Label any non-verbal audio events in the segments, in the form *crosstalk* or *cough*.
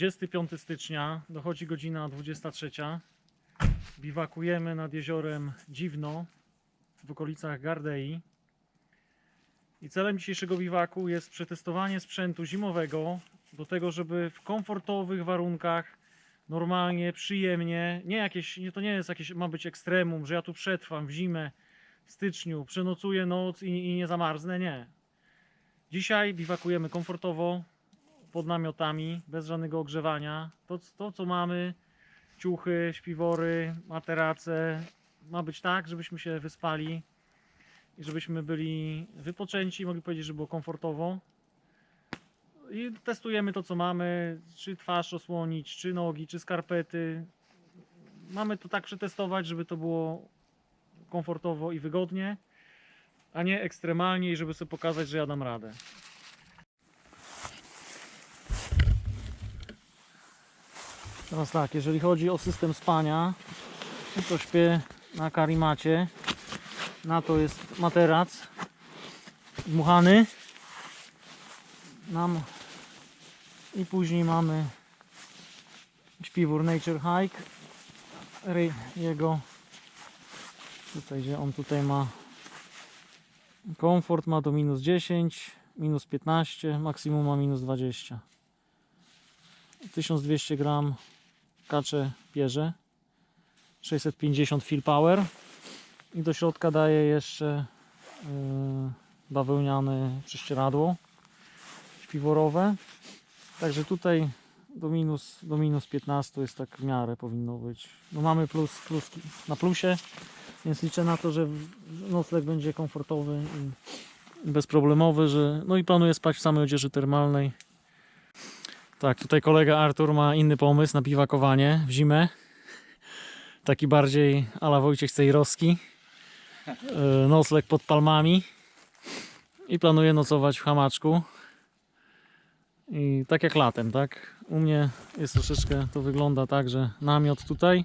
Jest 25 stycznia, dochodzi godzina 23. Biwakujemy nad jeziorem Dziwno w okolicach Gardei. I celem dzisiejszego biwaku jest przetestowanie sprzętu zimowego do tego, żeby w komfortowych warunkach, normalnie, przyjemnie, nie jakieś, nie, to nie jest jakieś, ma być ekstremum, że ja tu przetrwam w zimę, w styczniu, przenocuję noc i, i nie zamarznę, nie. Dzisiaj biwakujemy komfortowo, pod namiotami, bez żadnego ogrzewania. To, to co mamy, ciuchy, śpiwory, materace, ma być tak, żebyśmy się wyspali i żebyśmy byli wypoczęci, mogli powiedzieć, że było komfortowo. I testujemy to, co mamy, czy twarz osłonić, czy nogi, czy skarpety. Mamy to tak przetestować, żeby to było komfortowo i wygodnie, a nie ekstremalnie i żeby sobie pokazać, że ja dam radę. Teraz tak, jeżeli chodzi o system spania, to śpię na karimacie. Na to jest materac dmuchany. Nam i później mamy śpiwór Nature Hike. Jego tutaj, gdzie on tutaj ma komfort ma do minus 10, minus 15, maksimum ma minus 20. 1200 gram kacze pierze 650 fill power. I do środka daje jeszcze yy, bawełniane prześcieradło śpiworowe. Także tutaj do minus, do minus 15 jest tak w miarę powinno być. No mamy plus, plus na plusie więc liczę na to, że nocleg będzie komfortowy i bezproblemowy, że no i planuję spać w samej odzieży termalnej tak, tutaj kolega Artur ma inny pomysł na piwakowanie w zimę. Taki bardziej ala Wojciech Cejrowski. E, Nocleg pod palmami. I planuje nocować w hamaczku. I tak jak latem, tak? U mnie jest troszeczkę, to wygląda tak, że namiot tutaj.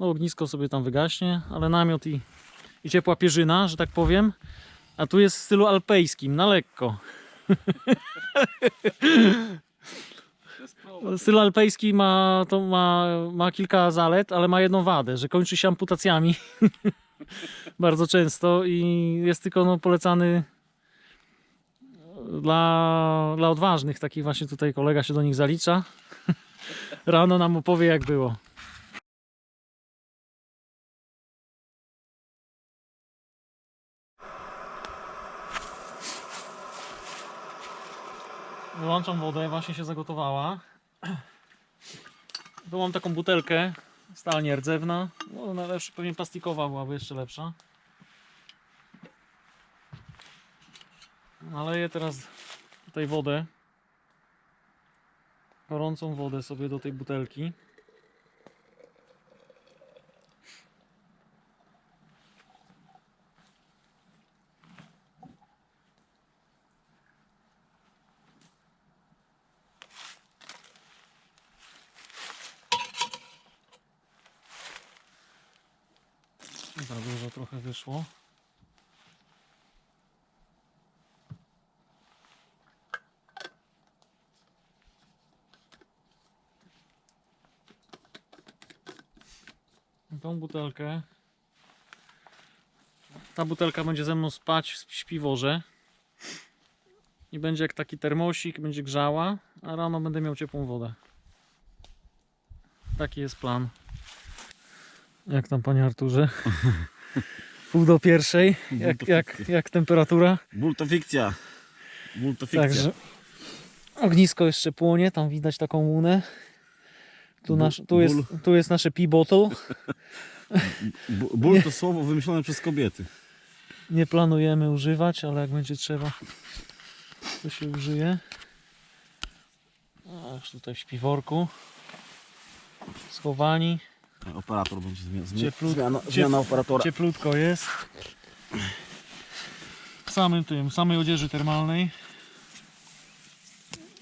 No ognisko sobie tam wygaśnie, ale namiot i, i ciepła pierzyna, że tak powiem. A tu jest w stylu alpejskim, na lekko. *laughs* Styl alpejski ma, to ma, ma kilka zalet, ale ma jedną wadę, że kończy się amputacjami *laughs* bardzo często i jest tylko no, polecany dla, dla odważnych. Taki właśnie tutaj kolega się do nich zalicza. *laughs* Rano nam opowie jak było. Wyłączam wodę, właśnie się zagotowała. *clears throat* Tu mam taką butelkę, stal nierdzewna. No, najlepsza, pewnie plastikowa byłaby jeszcze lepsza. Naleję teraz tutaj wodę. Gorącą wodę sobie do tej butelki. Za dużo trochę wyszło. Tą butelkę. Ta butelka będzie ze mną spać w śpiworze. I będzie jak taki termosik, będzie grzała, a rano będę miał ciepłą wodę. Taki jest plan. Jak tam panie Arturze? *laughs* Pół do pierwszej. Jak, jak, jak temperatura? Ból to fikcja. Ból to fikcja. Także ognisko jeszcze płonie, tam widać taką łunę. Tu, nasz, tu, jest, tu jest nasze pea bottle. *laughs* B- ból to słowo wymyślone przez kobiety. Nie planujemy używać, ale jak będzie trzeba, to się użyje. Aż tutaj w śpiworku. Schowani. Operator będzie zmiana, Cieplut- zmiana, zmiana operatora. Cieplutko jest. W samym tym, samej odzieży termalnej.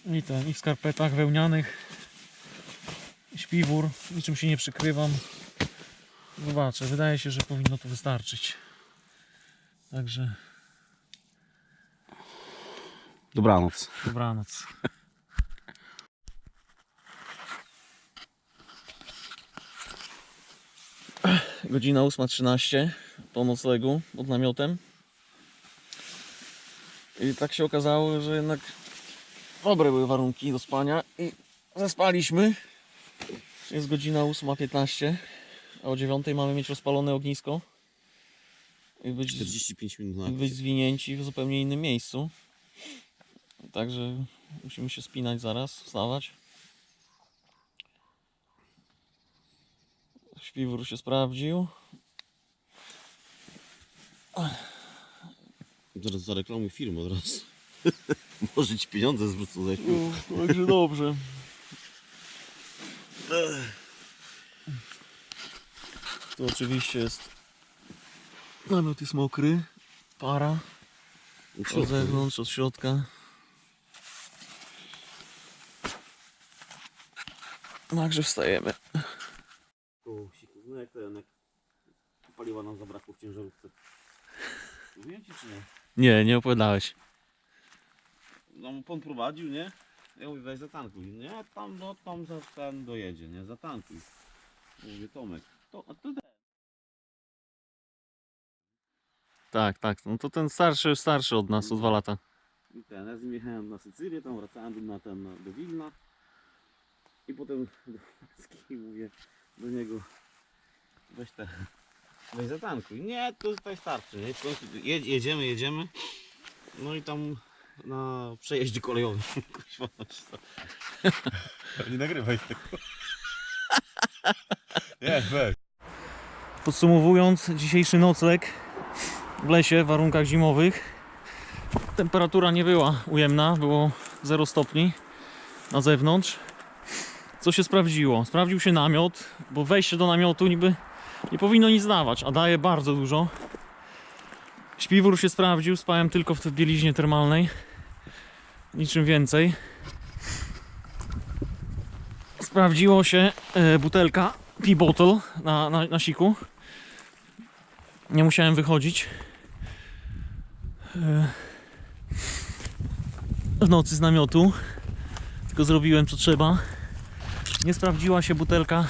I ten, i w skarpetach wełnianych. Śpiwór, niczym się nie przykrywam. Zobaczę, wydaje się, że powinno to wystarczyć. Także Dobranoc. dobranoc. Godzina 8.13 po noclegu pod namiotem. I tak się okazało, że jednak dobre były warunki do spania i zaspaliśmy. Jest godzina 8.15, a o 9.00 mamy mieć rozpalone ognisko i być, 45 minut na być zwinięci w zupełnie innym miejscu. Także musimy się spinać zaraz, wstawać. Śpiwór się sprawdził. Zaraz zareklamuj firmę od razu. *laughs* Może ci pieniądze zwrócą za śpiew. Także dobrze. Tu oczywiście jest namiot jest mokry, para od zewnątrz, od środka. Także wstajemy. Tu siku, no jak ten, jak paliwa nam zabrakło w ciężarówce. Mówiłem ci czy nie? Nie, nie opowiadałeś. No pan prowadził, nie? Ja mówię, weź zatankuj. Nie, tam, no tam za ten dojedzie, nie? Zatankuj. Mówię, Tomek, to, a ty Tak, tak. No to ten starszy, starszy od nas, o dwa lata. I ten, ja z nim jechałem na Sycylię, tam wracałem na ten, do Wilna. I potem do *laughs* Polski mówię do niego, weź te, weź zatankuj. Nie, to tutaj starczy. Jedziemy, jedziemy. No i tam na przejeździe kolejowym. *laughs* Kuźwa, no? *laughs* Nie nagrywaj tego. *laughs* Nie, weź. Podsumowując, dzisiejszy nocleg w lesie w warunkach zimowych. Temperatura nie była ujemna, było 0 stopni na zewnątrz. Co się sprawdziło? Sprawdził się namiot, bo wejście do namiotu niby nie powinno nic dawać, a daje bardzo dużo. Śpiwór się sprawdził, spałem tylko w bieliźnie termalnej. Niczym więcej. Sprawdziło się e, butelka pea bottle na, na, na siku. Nie musiałem wychodzić. E, W nocy z namiotu. Tylko zrobiłem co trzeba. Nie sprawdziła się butelka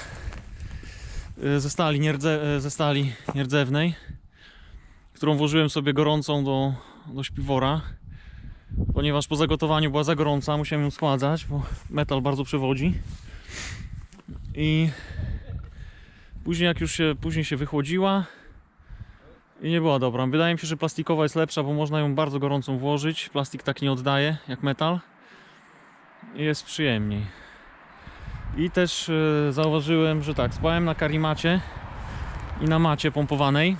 e, ze stali, nierdze, e, ze stali nierdzewnej, którą włożyłem sobie gorącą do, do śpiwora. Ponieważ po zagotowaniu była za gorąca, musiałem ją schładzać, bo metal bardzo przewodzi. I później jak już się, później się wychłodziła i nie była dobra. Wydaje mi się, że plastikowa jest lepsza, bo można ją bardzo gorącą włożyć. Plastik tak nie oddaje jak metal. I jest przyjemniej. I też e, zauważyłem, że tak, spałem na karimacie i na macie pompowanej.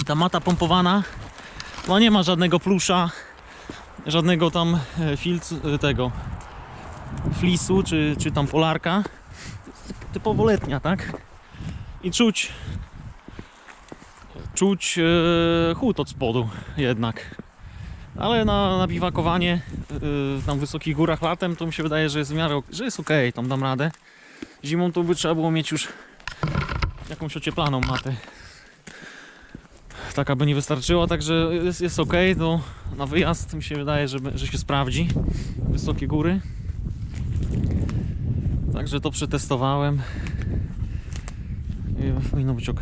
I ta mata pompowana, no nie ma żadnego plusza, żadnego tam e, filc, e, tego flisu, czy, czy tam polarka. Typowo letnia, tak? I czuć czuć chłód od spodu jednak. Ale na, na biwakowanie e, tam w wysokich górach latem to mi się wydaje, że jest w miarę, że jest ok, tam dam radę. Zimą to by trzeba było mieć już jakąś ocieplaną matę. Taka by nie wystarczyła, także jest, jest ok, to na wyjazd mi się wydaje, że, że się sprawdzi. Wysokie góry. Także to przetestowałem. I powinno być ok.